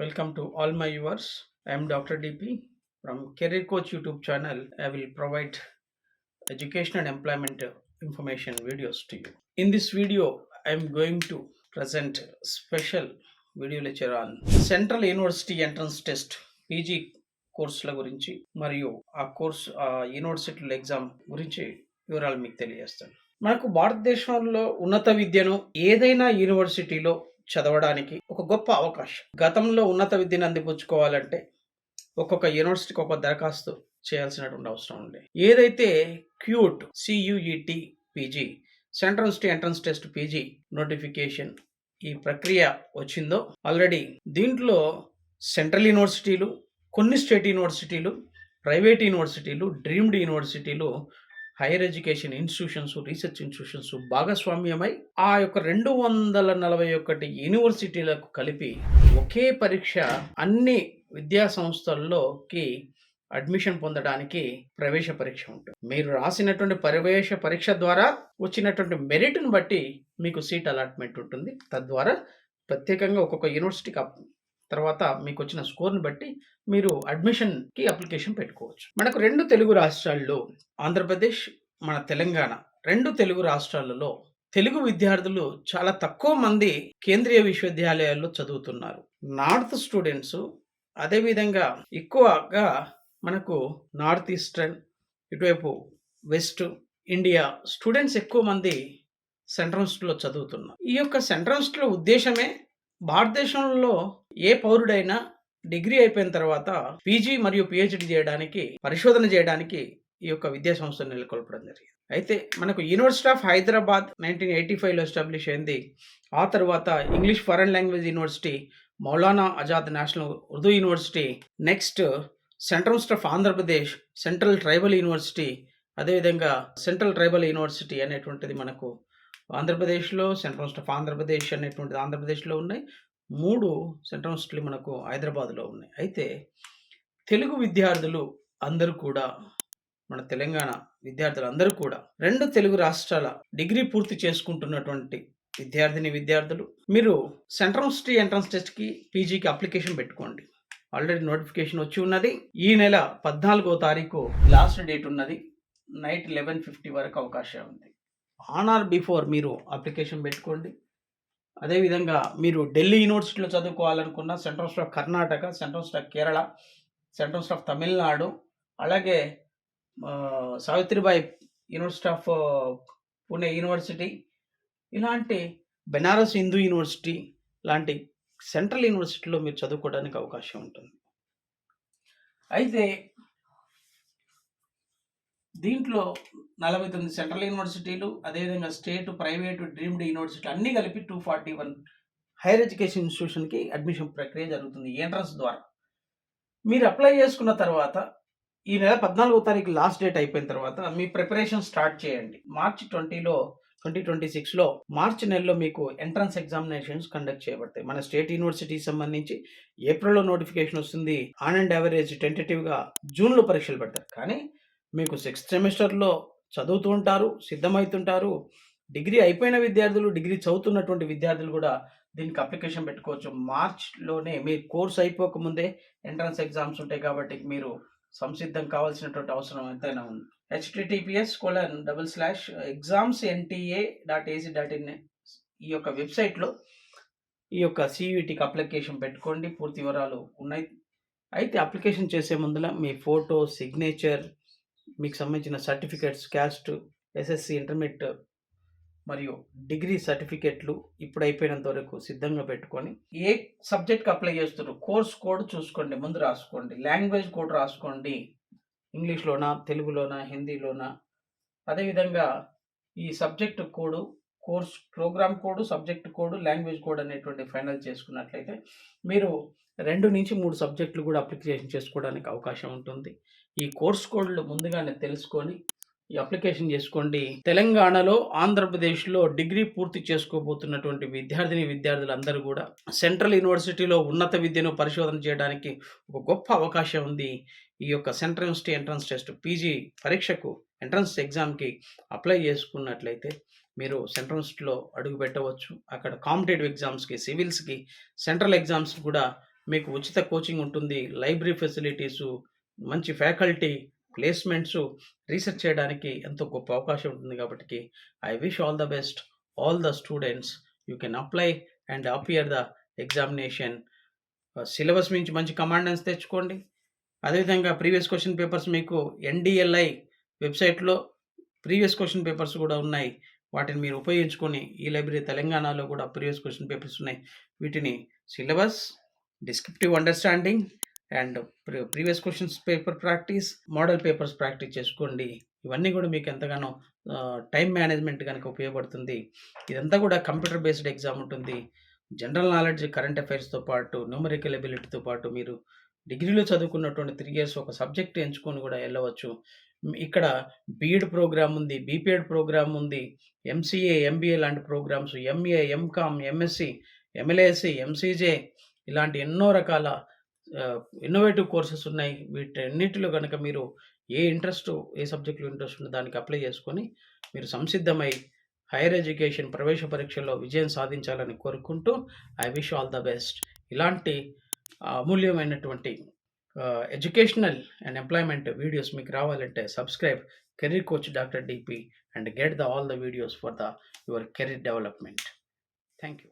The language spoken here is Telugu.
Welcome to all my yours I'm doctor DP from career coach YouTube channel I will provide education and employment information videos to you in this video I'm going to present special video lecture on central university entrance test PG కోర్సుల గురించి మరియు ఆ కోర్స్ ఆ యూనివర్సిటీల ఎగ్జామ్ గురించి వివరాలు మీకు తెలియజేస్తాను. మనకు భారతదేశంలో ఉన్నత విద్యను ఏదైనా యూనివర్సిటీలో చదవడానికి ఒక గొప్ప అవకాశం. గతంలో ఉన్నత విద్యను అందిపుచ్చుకోవాలంటే ఒక్కొక్క యూనివర్సిటీకి ఒక దరఖాస్తు చేయాల్సినటువంటి అవసరం ఉంది. ఏదైతే CUET CUET PG central university entrance test PG notification ఈ ప్రక్రియ వచ్చిందో ఆల్రెడీ దీంట్లో సెంట్రల్ యూనివర్సిటీలు కొన్ని స్టేట్ యూనివర్సిటీలు ప్రైవేట్ యూనివర్సిటీలు డ్రీమ్డ్ యూనివర్సిటీలు higher education institutions research institutions భాగస్వామ్యమై ఆ యొక్క రెండు వందల నలభై ఒకటి యూనివర్సిటీలకు కలిపి ఒకే పరీక్ష అన్ని విద్యా సంస్థల్లోకి అడ్మిషన్ పొందడానికి ప్రవేశ పరీక్ష ఉంటుంది. మీరు రాసినటువంటి ప్రవేశ పరీక్ష ద్వారా వచ్చినటువంటి మెరిట్ను బట్టి మీకు సీట్ అలాట్మెంట్ ఉంటుంది. తద్వారా ప్రత్యేకంగా ఒక్కొక్క యూనివర్సిటీకి తర్వాత మీకు వచ్చిన స్కోర్ని బట్టి మీరు అడ్మిషన్కి అప్లికేషన్ పెట్టుకోవచ్చు. మనకు రెండు తెలుగు రాష్ట్రాల్లో ఆంధ్రప్రదేశ్ మన తెలంగాణ రెండు తెలుగు రాష్ట్రాలలో తెలుగు విద్యార్థులు చాలా తక్కువ మంది కేంద్రీయ విశ్వవిద్యాలయాల్లో చదువుతున్నారు. నార్త్ స్టూడెంట్స్ అదేవిధంగా ఎక్కువగా మనకు నార్త్ ఈస్టర్న్ ఇటువైపు వెస్ట్ ఇండియా స్టూడెంట్స్ ఎక్కువ మంది సెంట్రల్ చదువుతున్నారు. ఈ యొక్క సెంట్రల్ ఉద్దేశమే భారతదేశంలో ఏ పౌరుడైనా డిగ్రీ అయిపోయిన తర్వాత పీజీ మరియు పిహెచ్డి చేయడానికి పరిశోధన చేయడానికి ఈ యొక్క విద్యా సంస్థను నెలకొల్పడం జరిగింది. అయితే మనకు university of Hyderabad nineteen eighty ఫైవ్లో ఎస్టాబ్లిష్ అయింది. ఆ తర్వాత English foreign language university Maulana Azad national Urdu university next central stuff of Andhra Pradesh central tribal university అదేవిధంగా సెంట్రల్ ట్రైబల్ యూనివర్సిటీ అనేటువంటిది మనకు ఆంధ్రప్రదేశ్లో సెంట్రల్ స్టఫ్ ఆఫ్ ఆంధ్రప్రదేశ్ అనేటువంటిది ఆంధ్రప్రదేశ్లో ఉన్నాయి. మూడు సెంట్రల్ యూనివర్సిటీలు మనకు హైదరాబాద్లో ఉన్నాయి. అయితే తెలుగు విద్యార్థులు అందరూ కూడా మన తెలంగాణ విద్యార్థులు అందరూ కూడా రెండు తెలుగు రాష్ట్రాల డిగ్రీ పూర్తి చేసుకుంటున్నటువంటి విద్యార్థిని విద్యార్థులు మీరు సెంట్రల్ యూనివర్సిటీ ఎంట్రన్స్ టెస్ట్కి పీజీకి అప్లికేషన్ పెట్టుకోండి. ఆల్రెడీ నోటిఫికేషన్ వచ్చి ఉన్నది. ఈ నెల పద్నాలుగో తారీఖు లాస్ట్ డేట్ ఉన్నది. నైట్ లెవెన్ ఫిఫ్టీ వరకు అవకాశం ఉంది. ఆన్ ఆర్ బిఫోర్ మీరు అప్లికేషన్ పెట్టుకోండి. అదేవిధంగా మీరు ఢిల్లీ యూనివర్సిటీలో చదువుకోవాలనుకున్న central of Karnataka central of Kerala central of Tamil Nadu అలాగే Savitribai university of Pune university ఇలాంటి బెనారస్ హిందూ యూనివర్సిటీ లాంటి సెంట్రల్ యూనివర్సిటీలో మీరు చదువుకోవడానికి అవకాశం ఉంటుంది. అయితే దీంట్లో నలభై తొమ్మిది సెంట్రల్ యూనివర్సిటీలు అదేవిధంగా స్టేట్ ప్రైవేటు డ్రీమ్డ్ యూనివర్సిటీ అన్నీ కలిపి two forty one higher education ఇన్స్టిట్యూషన్కి admission ప్రక్రియ జరుగుతుంది ఎంట్రన్స్ ద్వారా. మీరు అప్లై చేసుకున్న తర్వాత ఈ నెల పద్నాలుగో తారీఖు లాస్ట్ డేట్ అయిపోయిన తర్వాత మీ ప్రిపరేషన్ స్టార్ట్ చేయండి. మార్చి ట్వంటీలో ట్వంటీ ట్వంటీ సిక్స్లో మార్చి నెలలో మీకు ఎంట్రన్స్ ఎగ్జామినేషన్స్ కండక్ట్ చేయబడతాయి. మన స్టేట్ యూనివర్సిటీ సంబంధించి ఏప్రిల్లో నోటిఫికేషన్ వస్తుంది. ఆన్ అండ్ యావరేజ్ టెంటేటివ్గా జూన్లో పరీక్షలు పెడతారు. కానీ మీకు సిక్స్త్ సెమిస్టర్లో చదువుతూ ఉంటారు సిద్ధమవుతుంటారు డిగ్రీ అయిపోయిన విద్యార్థులు డిగ్రీ చదువుతున్నటువంటి విద్యార్థులు కూడా దీనికి అప్లికేషన్ పెట్టుకోవచ్చు. మార్చ్లోనే మీ కోర్స్ అయిపోకముందే ఎంట్రన్స్ ఎగ్జామ్స్ ఉంటాయి కాబట్టి మీరు సంసిద్ధం కావాల్సినటువంటి అవసరం ఎంతైనా ఉంది. HTTPS colon double slash exams NTA dot AC dot in ఈ యొక్క వెబ్సైట్లో ఈ యొక్క సియూటీకి అప్లికేషన్ పెట్టుకోండి. పూర్తి వివరాలు ఉన్నాయి. అయితే అప్లికేషన్ చేసే ముందుల మీ ఫోటో సిగ్నేచర్ మీకు సంబంధించిన సర్టిఫికేట్స్ క్యాస్ట్ ఎస్ఎస్సి ఇంటర్మీడియట్ మరియు డిగ్రీ సర్టిఫికేట్లు ఇప్పుడు అయిపోయినంత వరకు సిద్ధంగా పెట్టుకొని ఏ సబ్జెక్ట్కి అప్లై చేస్తున్నారు కోర్స్ కోడ్ చూసుకోండి ముందు రాసుకోండి లాంగ్వేజ్ కోడ్ రాసుకోండి ఇంగ్లీష్లోనా తెలుగులోనా హిందీలోనా అదేవిధంగా ఈ subject code course programme code subject code language code అనేటువంటి ఫైనల్ చేసుకున్నట్లయితే మీరు రెండు నుంచి మూడు సబ్జెక్టులు కూడా అప్లికేషన్ చేసుకోవడానికి అవకాశం ఉంటుంది. ఈ కోర్స్ కోడ్లు ముందుగానే తెలుసుకొని ఈ అప్లికేషన్ చేసుకోండి. తెలంగాణలో ఆంధ్రప్రదేశ్లో డిగ్రీ పూర్తి చేసుకోబోతున్నటువంటి విద్యార్థిని విద్యార్థులందరూ కూడా సెంట్రల్ యూనివర్సిటీలో ఉన్నత విద్యను పరిశోధన చేయడానికి ఒక గొప్ప అవకాశం ఉంది. ఈ యొక్క central university entrance test PG పరీక్షకు ఎంట్రన్స్ ఎగ్జామ్కి అప్లై చేసుకున్నట్లయితే మీరు సెంట్రల్ యూనివర్సిటీలో అడుగు పెట్టవచ్చు. అక్కడ కాంపిటేటివ్ ఎగ్జామ్స్కి సివిల్స్కి సెంట్రల్ ఎగ్జామ్స్ కూడా మీకు ఉచిత కోచింగ్ ఉంటుంది. లైబ్రరీ ఫెసిలిటీసు మంచి ఫ్యాకల్టీ ప్లేస్మెంట్స్ రీసెర్చ్ చేయడానికి ఎంతో గొప్ప అవకాశం ఉంటుంది కాబట్టి I wish all the best. All the students you can apply and appear the examination. Syllabus నుంచి మంచి కమాండెన్స్ తెచ్చుకోండి. అదేవిధంగా ప్రీవియస్ క్వశ్చన్ పేపర్స్ మీకు ఎన్డిఎల్ఐ వెబ్సైట్లో ప్రీవియస్ క్వశ్చన్ పేపర్స్ కూడా ఉన్నాయి. వాటిని మీరు ఉపయోగించుకొని ఈ లైబ్రరీ తెలంగాణలో కూడా ప్రీవియస్ క్వశ్చన్ పేపర్స్ ఉన్నాయి. వీటిని syllabus descriptive understanding and previous questions paper practice model papers practice చేసుకోండి. ఇవన్నీ కూడా మీకు ఎంతగానో టైం మేనేజ్మెంట్ కనుక ఉపయోగపడుతుంది. ఇదంతా కూడా కంప్యూటర్ బేస్డ్ ఎగ్జామ్ ఉంటుంది. జనరల్ నాలెడ్జ్ కరెంట్ అఫైర్స్తో పాటు న్యూమరికల్ ఎబిలిటీతో పాటు మీరు డిగ్రీలో చదువుకున్నటువంటి త్రీ ఇయర్స్ ఒక సబ్జెక్ట్ ఎంచుకొని కూడా వెళ్ళవచ్చు. ఇక్కడ బీఎడ్ ప్రోగ్రామ్ ఉంది బీపీఎడ్ ప్రోగ్రామ్ ఉంది ఎంసీఏ ఎంబీఏ లాంటి programmes MA MCom MSc MLISc MCJ ఇలాంటి ఎన్నో రకాల ఇన్నోవేటివ్ కోర్సెస్ ఉన్నాయి. వీటన్నిటిలో కనుక మీరు ఏ ఇంట్రెస్ట్ ఏ సబ్జెక్టులో ఇంట్రెస్ట్ ఉందో దానికి అప్లై చేసుకొని మీరు సంసిద్ధమై హైయర్ ఎడ్యుకేషన్ ప్రవేశ పరీక్షల్లో విజయం సాధించాలని కోరుకుంటూ I wish all the best ఇలాంటి అమూల్యమైనటువంటి ఎడ్యుకేషనల్ అండ్ ఎంప్లాయ్మెంట్ వీడియోస్ మీకు రావాలంటే subscribe career coach doctor DP and get the all the videos for the your career development thank you